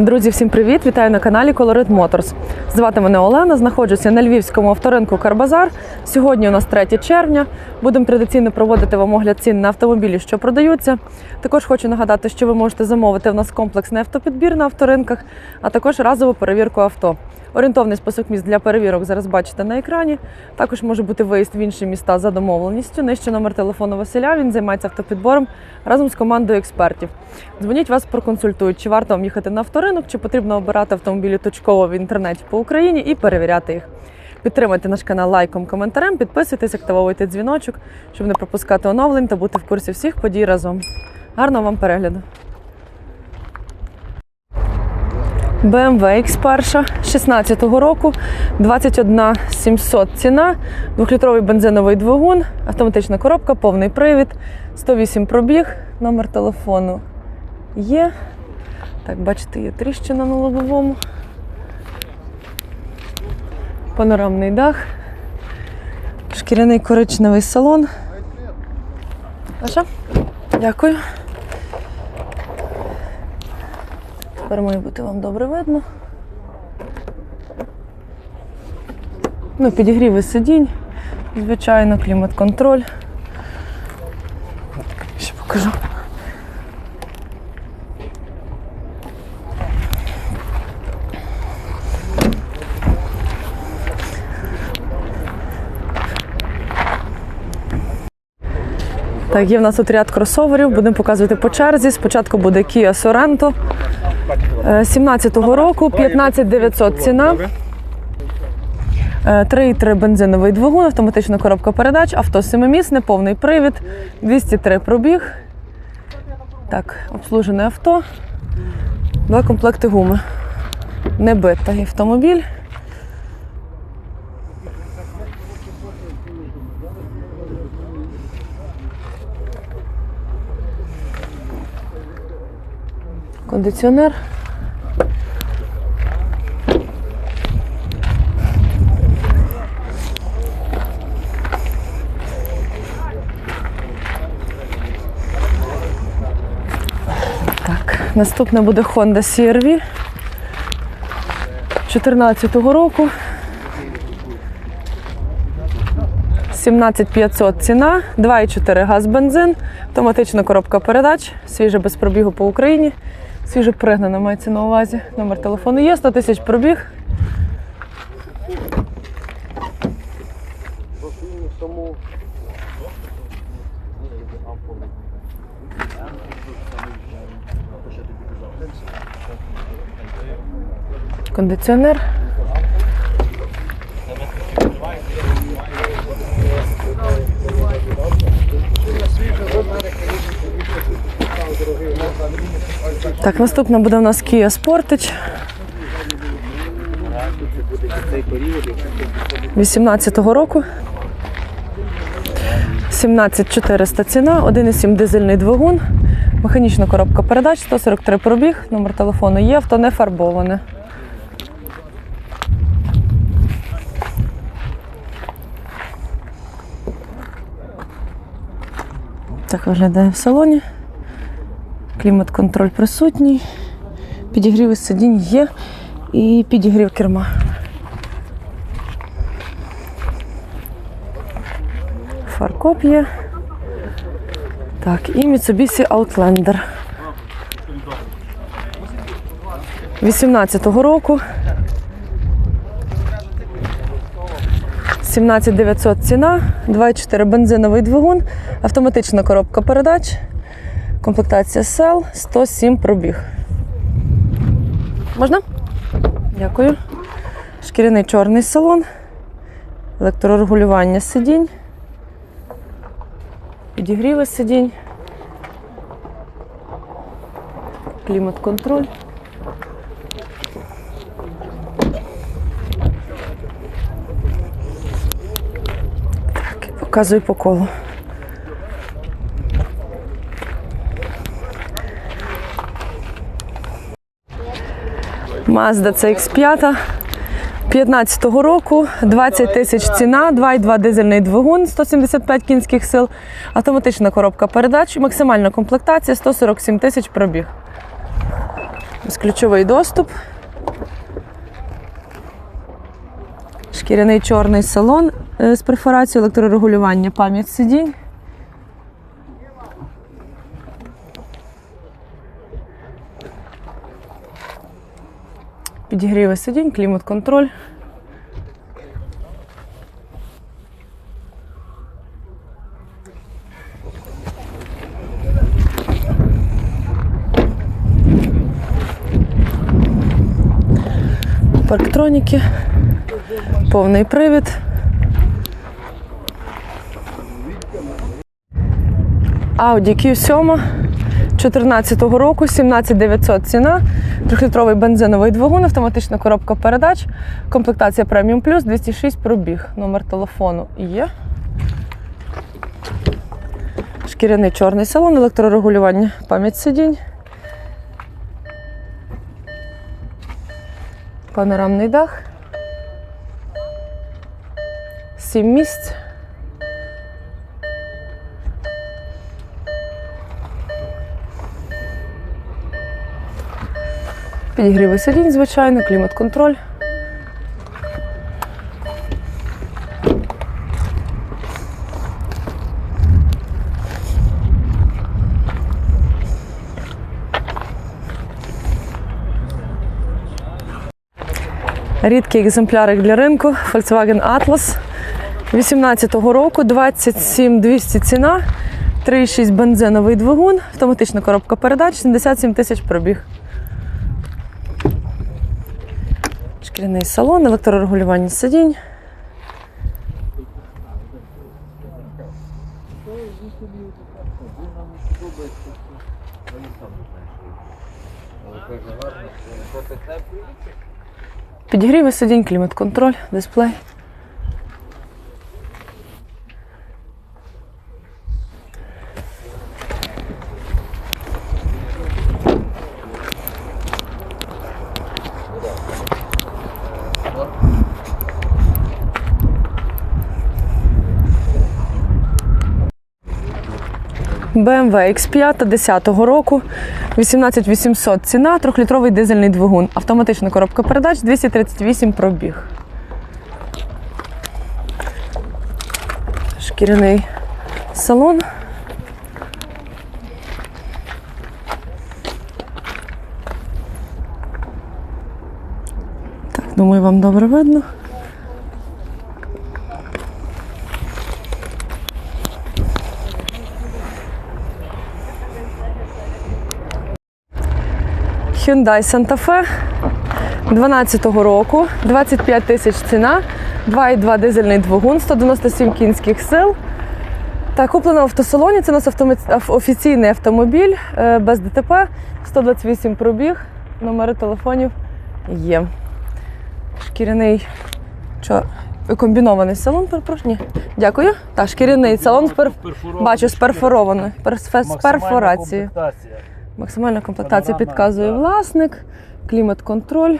Друзі, всім привіт! Вітаю на каналі Colorit Motors. Звати мене Олена. Знаходжуся на львівському авторинку Карбазар. Сьогодні у нас 3 червня. Будемо традиційно проводити вам огляд цін на автомобілі, що продаються. Також хочу нагадати, що ви можете замовити в нас комплексний автопідбір на авторинках, а також разову перевірку авто. Орієнтовний список міст для перевірок зараз бачите на екрані. Також може бути виїзд в інші міста за домовленістю. Нижче номер телефону Василя. Він займається автопідбором разом з командою експертів. Дзвоніть вас проконсультують, чи варто вам їхати на авторинок, чи потрібно обирати автомобілі точково в інтернеті по Україні і перевіряти їх. Підтримайте наш канал лайком, коментарем, підписуйтесь, активовуйте дзвіночок, щоб не пропускати оновлень та бути в курсі всіх подій разом. Гарного вам перегляду! BMW X1 16-го року, 21 700 ціна, двохлітровий бензиновий двигун, автоматична коробка, повний привід, 108 пробіг, номер телефону є. Так, бачите, є тріщина на лобовому. Панорамний дах, шкіряний коричневий салон. Ваша? Дякую. Тепер має бути вам добре видно. Ну, підігріви сидінь, звичайно, клімат-контроль. Ще покажу. Так, є в нас тут ряд кросоверів, будемо показувати по черзі. Спочатку буде Kia Sorento. Е, 17-го року, 15900 ціна. Е, 3,3 бензиновий двигун, автоматична коробка передач, авто семимісне, повний привід, 203 пробіг. Так, обслужене авто. Два комплекти гуми. Не битий автомобіль. Кондиціонер. Так, наступне буде Honda CR-V 14-го року. 17500 ціна, 2,4 газ бензин, автоматична коробка передач, свіже без пробігу по Україні. Свіже пригнана мається на увазі. Номер телефону є, 100 тисяч пробіг. Кондиціонер. Так, наступна буде у нас Kia Sportage. 18-го року. 17400 ціна, 1,7 дизельний двигун, механічна коробка передач, 143 пробіг, номер телефону є, авто не фарбоване. Так виглядає в салоні. Клімат-контроль присутній, підігрів сидінь є і підігрів керма. Фаркоп є. Так, і Mitsubishi Outlander. 18-го року. 17900 ціна, 2,4 бензиновий двигун, автоматична коробка передач. Комплектація сел 107 пробіг. Можна? Дякую. Шкіряний чорний салон, електрорегулювання сидінь, підігріви сидінь, клімат-контроль. Показую по колу. Mazda CX5 15-го року, 20 тисяч ціна, 2,2 дизельний двигун, 175 кінських сил, автоматична коробка передач, максимальна комплектація 147 тисяч пробіг. Безключовий доступ. Шкіряний чорний салон з перфорацією, електрорегулювання, пам'ять сидінь. Підігріви сидінь, клімат-контроль. Парктроніки, повний привід. Audi Q7 14 року, 17900 ціна, трьохлітровий бензиновий двигун, автоматична коробка передач, комплектація преміум плюс, 206 пробіг. Номер телефону є. Шкіряний чорний салон, електрорегулювання, пам'ять сидінь. Панорамний дах. Сім місць. Підігріви сидінь, звичайно, клімат-контроль. Рідкий екземплярик для ринку Volkswagen Atlas 18-го року, 27 200 ціна, 3,6 бензиновий двигун, автоматична коробка передач, 77 тисяч пробіг. Шкіряний салон, електрорегулювання сидінь. Підігріви сидінь, клімат-контроль, дисплей. BMW X5 10-го року, 18800 ціна, трьохлітровий дизельний двигун, автоматична коробка передач, 238 пробіг. Шкіряний салон. Так, думаю, вам добре видно. Hyundai Santa Fe 12-го року, 25 тисяч ціна, 2,2 дизельний двигун, 197 кінських сил. Та куплено в автосалоні. Це у нас автома- офіційний автомобіль е, без ДТП, 128 пробіг, номери телефонів є. Шкіряний чо, комбінований салон, перепрошую. Ні. Дякую. Так, шкіряний салон з пер... бачу з перфорованою, з перфорацією. Максимальна комплектація підказує власник, клімат-контроль,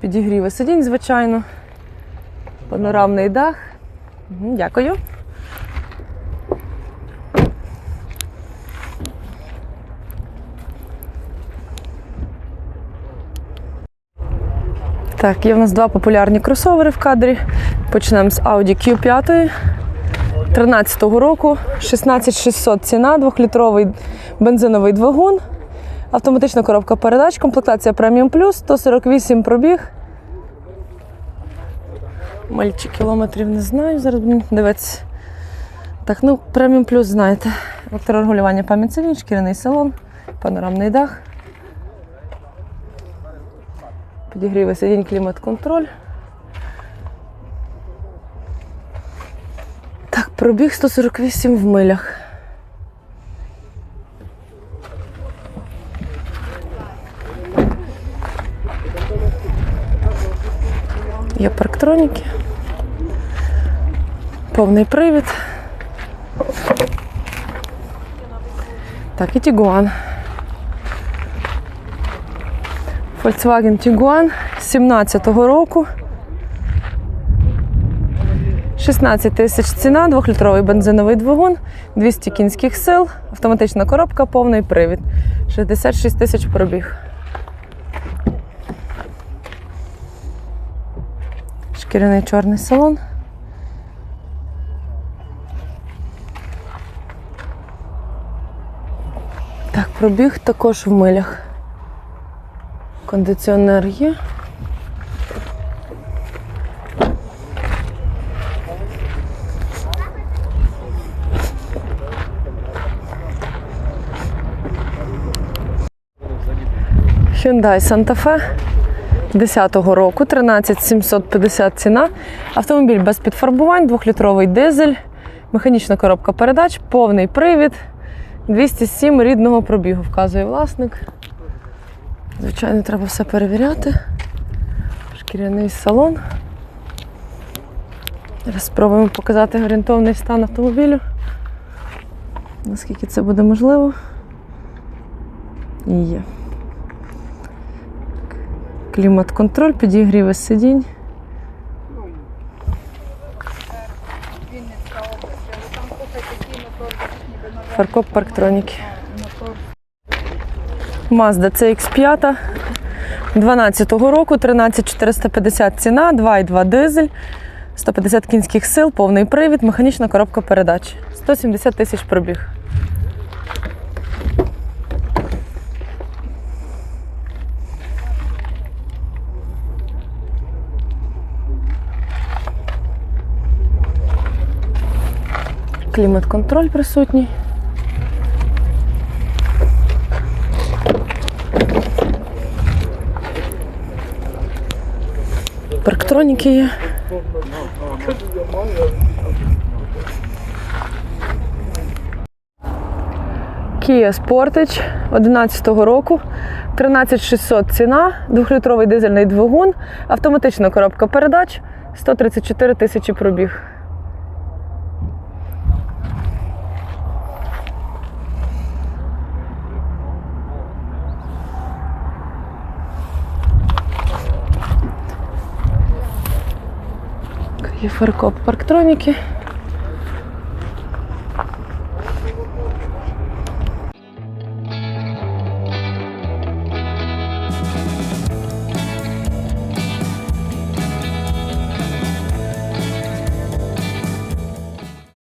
підігріви сидінь, звичайно, панорамний дах. Дякую. Так, є в нас два популярні кросовери в кадрі. Почнемо з Audi Q5 13-го року, 16600 ціна, двохлітровий бензиновий двигун, автоматична коробка передач, комплектація преміум плюс, 148 пробіг. Мальчі кілометрів не знаю, зараз будемо дивитися. Так, ну преміум плюс знаєте. Електрорегулювання пам'ять сидінь, шкіряний салон, панорамний дах. Підігріви сидінь, клімат-контроль. Пробіг 148 в милях. Є парктроніки. Повний привід. Так, і Тігуан. Volkswagen Tiguan 17-го року. 16 тисяч ціна, двохлітровий бензиновий двигун, 200 кінських сил, автоматична коробка, повний привід. 66 тисяч пробіг. Шкіряний чорний салон. Так, пробіг також в милях. Кондиціонер є. Hyundai Santa Fe 10-го року, 13750 ціна. Автомобіль без підфарбувань, 2-літровий дизель, механічна коробка передач, повний привід, 207 рідного пробігу, вказує власник. Звичайно, треба все перевіряти. Шкіряний салон. Зараз спробуємо показати орієнтовний стан автомобілю. Наскільки це буде можливо. І є. Клімат-контроль, підігріви сидінь. Фаркоп парктроніки. Mazda CX5 12-го року, 13450 ціна, 2,2 дизель, 150 кінських сил, повний привід, механічна коробка передач. 170 тисяч пробіг. Клімат-контроль присутній. Парктроніки є. Kia Sportage 11-го року, 13600 ціна, 2-літровий дизельний двигун, автоматична коробка передач, 134 тисячі пробіг. Є фаркоп парктроніки.